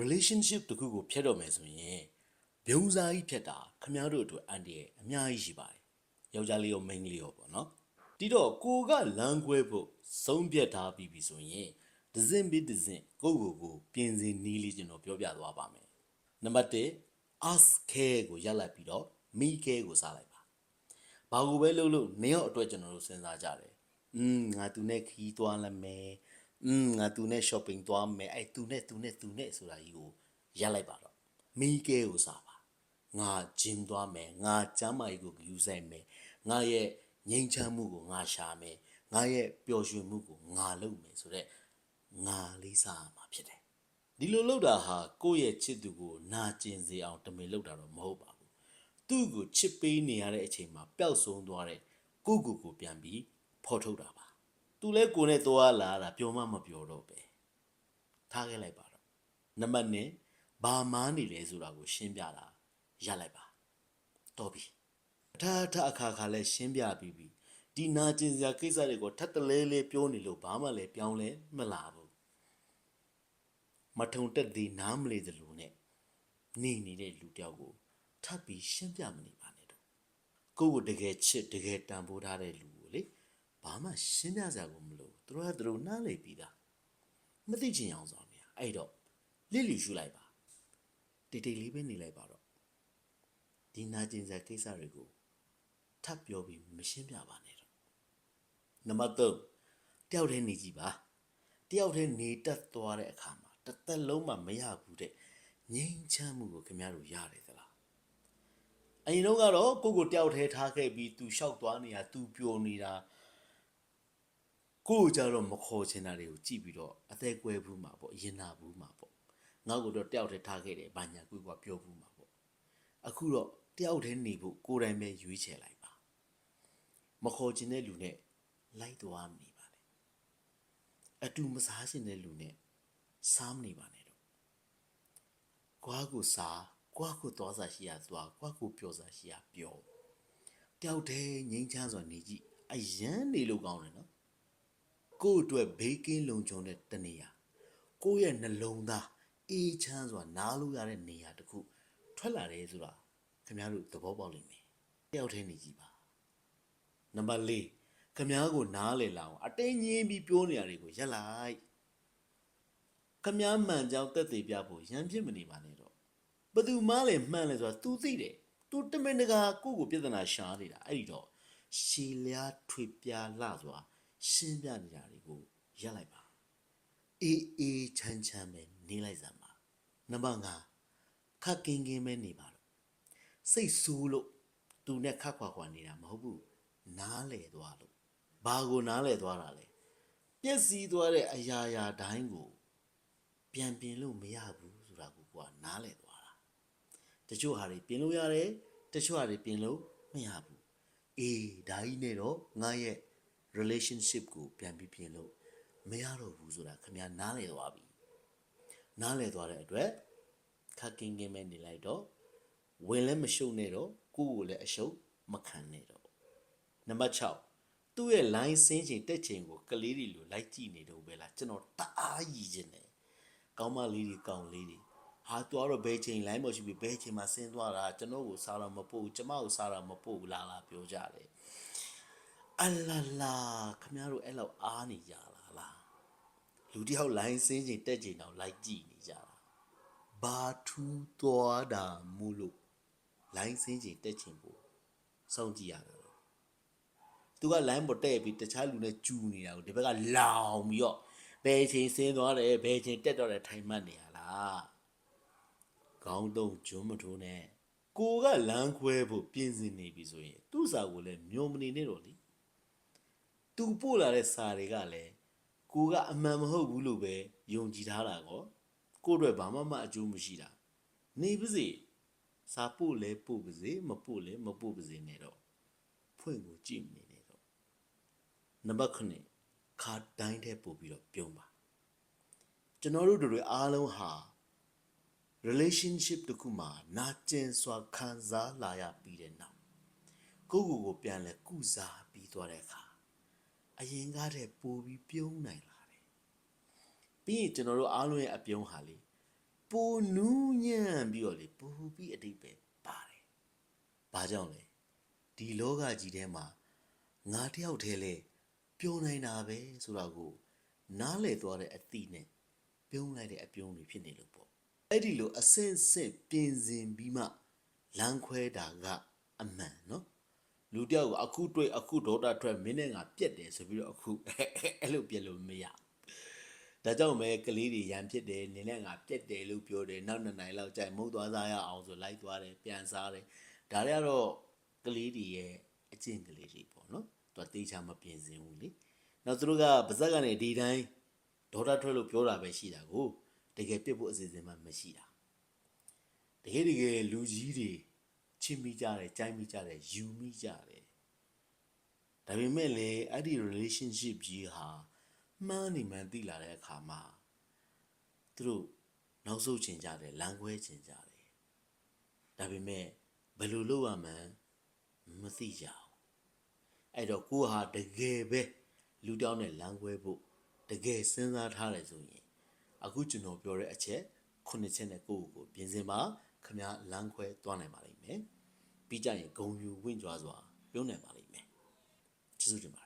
relationship တခုကိုဖျက်တော့မယ်ဆိုရင်ဘုံစားကြီးဖျက်တာခမားတို့အတွက်အန်တရအများကြီးရှိပါတယ်ယောက်ျားလေးရောမိန်းကလေးရောပေါ့နော်ဒီတော့ကိုကလမ်းခွဲဖို့ဆုံးဖြတ်ထားပြီးပြီဆိုရင်ဒဇင်ပြီးဒဇင်ကိုယ့်ကိုယ်ကိုပြင်ဆင်နီးလေးကျွန်တော်ပြောပြသွားပါမယ်နံပါတ်1 ask care ကိုရက်လိုက်ပြီးတော့ me care ကိုစားလိုက်ပါဘာကိုပဲလုပ်လို့နေရောက်အတွက်ကျွန်တော်တို့စဉ်းစားကြတယ်။อืมငါသူနဲ့ခီးသွားလိုက်မယ်။ อืมငါသူနဲ့ shopping သွားမယ်။အဲ့သူနဲ့သူနဲ့သူနဲ့ဆိုတာကြီးကိုရက်လိုက်ပါတော့။မိကဲကိုစားပါ။ငါ gym သွားမယ်။ငါကျမ်းမာရေးကိုယူဆိုင်မယ်။ငါရဲ့ငြိမ်းချမ်းမှုကိုငါရှာမယ်။ငါရဲ့ပျော်ရွှင်မှုကိုငါလုပ်မယ်ဆိုတော့ငါလေးစားရမှာဖြစ်တယ်။ဒီလိုလုပ်တာဟာကိုယ့်ရဲ့ချစ်သူကိုနာကျင်စေအောင်တမင်လုပ်တာတော့မဟုတ်ပါဘူး။သူ့ကိုချစ်ပေးနေရတဲ့အချိန်မှာပျောက်ဆုံးသွားတဲ့ကိုကိုကိုပြန်ပြီးဖော်ထုတ်တာပါ သူလဲကိုနဲ့သွားလာတာပြောမှမပြောတော့ပဲထားခဲ့လိုက်ပါတော့နံပါတ်1ဘာမားနေလဲဆိုတာကို ရှင်းပြတာရလိုက်ပါတော်ပြီအထာအထအခါခါလဲရှင်းပြပြီးပြီဒီနာကျင်စရာကိစ္စတွေကိုထပ်တလဲလဲပြောနေလို့ဘာမှလည်းပြောင်းလဲမလာဘူးမထုံတက်သေးနားမလေသလိုနဲ့နေနေတဲ့လူတယောက်ကိုထပ်ပြီးရှင်းပြမနေပါနဲ့တော့ကိုယ့်ကိုတကယ်ချစ်တကယ်တန်ဖိုးထားတဲ့လူကိုလေဘာ မှရှင်းပြစရာကိုမလိုသူတို့ကသူတို့နားလေပြီးသားမသိချင်အောင်ဆောင်နေရအဲ့တော့လစ်လီရှူလိုက်ပါတိတ်တိတ်လေးပဲနေလိုက်ပါတော့ဒီနာကျင်စရာကိစ္စတွေကိုထပ်ပြောပြီးမရှင်းပြပါနဲ့တော့နံပါတ်3တယောက်တည်းနေကြည့်ပါတယောက်တည်းနေတတ်သွားတဲ့အခါမှာတစ်သက်လုံးမှမရဘူးတဲ့ငြိမ်းချမ်းမှုကိုခင်ဗျားတို့ရတယ်သလားအရင်တော့ကတော့ကိုကိုတယောက်ထဲထားခဲ့ပြီးသူလျှောက်သွားနေတာသူပျော်နေတာ ကိုကိုကြတော့မခေါ်ချင်တာတွေကိုကြည့်ပြီးတော့အသက်ကွဲဘူးမှာပေါ့ရင်နာဘူးမှာပေါ့ငါ့ကိုတော့တယောက်ထဲထားခဲ့တယ်ဘာညာကိုကပြောဘူးမှာပေါ့အခုတော့တယောက်ထဲနေဖို့ကိုယ်တိုင်ပဲရွေးချယ်လိုက်ပါမခေါ်ချင်တဲ့လူနဲ့လိုက်သွားမနေပါနဲ့အတူမစားချင်တဲ့လူနဲ့စားမနေပါနဲ့တော့ကွာကိုစားကွာကိုသွားစားရှိရသွားကွာကိုပျော်စားရှိရပျော်တယောက်တည်းငိမ့်ချမ်းစွာနေကြည့်အယမ်းနေလို့ကောင်းတယ်နော် ကို့အတွက်ဘေးကင်းလုံခြုံတဲ့တနေရာကိုယ့်ရဲ့နှလုံးသားအေးချမ်းစွာနားလို့ရတဲ့နေရာတစ်ခုထွက်လာတယ်ဆိုတာခင်ဗျားတို့သဘောပေါက်လိမ့်မယ်တယောက်တည်းနေကြည့်ပါနံပါတ်၄ခင်ဗျားကိုနားလေလာအောင်အတင်းငင်းပြီးပြောနေရတယ်ကိုရက်လိုက်ခမားမှန်ကြောင်တက်သေးပြဖို့ရမ်းဖြစ်မနေပါနဲ့တော့ဘသူမှလည်းမှန်လဲဆိုတာ तू သိတယ် तू တမင်တကာကိုယ့်ကိုပြဿနာရှာနေတာအဲ့ဒီတော့ရှည်လျားထွေပြားလှစွာ ရှင်းပြနေတာတွေကိုရက်လိုက်ပါအေးအေးချမ်းချမ်းပဲနေလိုက်စမ်းပါနံပါတ်5ခက်ကင်းကင်းပဲနေပါတော့စိတ်ဆိုးလို့ तू နဲ့ခက်ခွာခွာနေတာမဟုတ်ဘူးနားလေသွားလို့ဘာကိုနားလေသွားတာလဲပြက်စီးသွားတဲ့အရာရာတိုင်းကို ပြန်ပြင်လို့မရဘူးဆိုတာကိုကိုကနားလည်သွားတာတချို့ဟာတွေပြင်လို့ရတယ်တချို့ဟာတွေပြင်လို့မရဘူးအေးဒါကြီးနဲ့တော့ငါရဲ့ relationship ကိုပြန်ပြီးပြင်လို့မရတော့ဘူးဆိုတာခင်ဗျာနားလည်သွားပြီနားလည်သွားတဲ့အတွက်ခက်ကင်းကင်းပဲနေလိုက်တော့ဝင်လည်းမရှုပ်နဲ့တော့ကိုယ့်ကိုလည်းအရှုပ်မခံနဲ့တော့နံပါတ်6သူ့ရဲ့ line စင်းချိန်တက်ချိန်ကိုကလေးတွေလိုလိုက်ကြည့်နေတော့ပဲလားကျွန်တော်တအားရည်ခြင်းတယ်ကောင်းမလေးတွေကောင်းလေးတွေဟာသွားတော့ဘယ်ချိန်လိုင်းမရှိပြီဘယ်ချိန်မှာဆင်းသွားတာကျွန်တော်ကိုစားတော့မပို့ဘူးကျမကိုစားတော့မပို့ဘူးလားလားပြောကြတယ် အလာလာခမရတို့အဲ့လောက်အားနေကြလားလားလူတယောက်လိုင်းစင်းချိန်တက်ချိန်တော့လိုက်ကြည့်နေကြတာဘာထူးသွားတာမို့လို့လိုင်းစင်းချိန်တက်ချိန်ပို့စောင့်ကြည့်ရတာတော့သူကလိုင်းပေါ်တဲ့ပြီးတခြားလူနဲ့ကျူနေတာကိုဒီဘက်ကလောင်ပြီးတော့ဘယ်ချိန်ဆင်းသွားတယ်ဘယ်ချိန်တက်တော့တယ်ထိုင်မှတ်နေရလားခေါင်းတုံးဂျွန်းမထိုးနဲ့ကိုကလမ်းခွဲဖို့ပြင်ဆင်နေပြီဆိုရင်သူ့စာကိုလည်းမျောမနေနဲ့တော့လေ သူပို့လာတဲ့စာတွေကလည်းကိုကအမှန်မဟုတ်ဘူးလို့ပဲယုံကြည်ထားတာကောကို့အတွက်ဘာမှမအကျိုးမရှိတာနေပါစေစာပို့လဲပို့ပါစေမပို့လဲမပို့ပါစေနဲ့တော့ဖွင့်ကိုကြည့်မနေနဲ့တော့နံပါတ်9ခါတိုင်းတဲ့ပို့ပြီးတော့ပြုံးပါကျွန်တော်တို့တွေအားလုံးဟာ relationship တစ်ခုမှာနာကျင်စွာခံစားလာရပြီးတဲ့နောက်ကိုယ့်ကိုယ်ကိုပြန်လဲကုစားပြီးသွားတဲ့အခါ အရင်ကားတဲ့ပို့ပြီးပြုံးနိုင်လာတယ်ပြီးရင်ကျွန်တော်တို့အားလုံးရဲ့အပြုံးဟာလေပိုနူးညံ့ပြီးတော့လေပိုပြီးအတိတ်ပဲပါတယ်။ဘာကြောင့်လဲဒီလောကကြီးထဲမှာငါတယောက်တည်းလေပြုံးနိုင်တာပဲဆိုတော့ကိုနားလေသွားတဲ့အသည့်နဲ့ပြုံးလိုက်တဲ့အပြုံးတွေဖြစ်နေလို့ပေါ့အဲ့ဒီလိုအစင်စင်ပြင်ဆင်ပြီးမှလမ်းခွဲတာကအမှန်နော် လူတယောက်ကိုအခုတွေ့အခုဒေါတာထွက်မင်းနဲ့ငါပြက်တယ်ဆိုပြီးတော့အခုအဲ့လိုပြက်လို့မရဘူးဒါကြောင့်မဲကလေးတွေရန်ဖြစ်တယ်နင်းနဲ့ငါပြက်တယ်လို့ပြောတယ်နောက်နှစ်နိုင်လောက်ကြိုင်မုတ်သွားစားရအောင်ဆိုလိုက်သွားတယ်ပြန်စားတယ်ဒါတွေကတော့ကလေးတွေရဲ့အကျင့်ကလေးတွေပေါ့နော်သူကတေးချာမပြင်စင်ဘူးလေနောက်သူတို့ကပါဇက်ကနေဒီတိုင်းဒေါတာထွက်လို့ပြောတာပဲရှိတာကိုတကယ်ပြစ်ဖို့အစီအစဉ်မှမရှိတာတကယ်တကယ်လူကြီးတွေ ချင်းမိကြတယ်ကြိုင်းမိကြတယ်ယူမိကြတယ်ဒါပေမဲ့လေအဲ့ဒီ relationship ကြီးဟာမှန်းနေမှန်းသိလာတဲ့အခါမှာသူတို့နောက်ဆုတ်ချင်ကြတယ်လမ်းခွဲချင်ကြတယ်ဒါပေမဲ့ဘယ်လိုလုပ်ရမှန်းမသိကြဘူးအဲ့တော့ကိုဟာတကယ်ပဲလူတောင်းတဲ့လမ်းခွဲဖို့တကယ်စဉ်းစားထားတယ်ဆိုရင်အခုကျွန်တော်ပြောတဲ့အချက်ခုနှစ်ချက်နဲ့ကိုယ့်ကိုယ်ကိုပြင်ဆင်ပါ ခမလမ်းခွဲသွားနိုင်ပါလိမ့်မယ်ပြီးကြရင်ဂုံယူဝင့်ကြွားစွာပြုံးနိုင်ပါလိမ့်မယ်ကျေးဇူးတင်ပါတယ်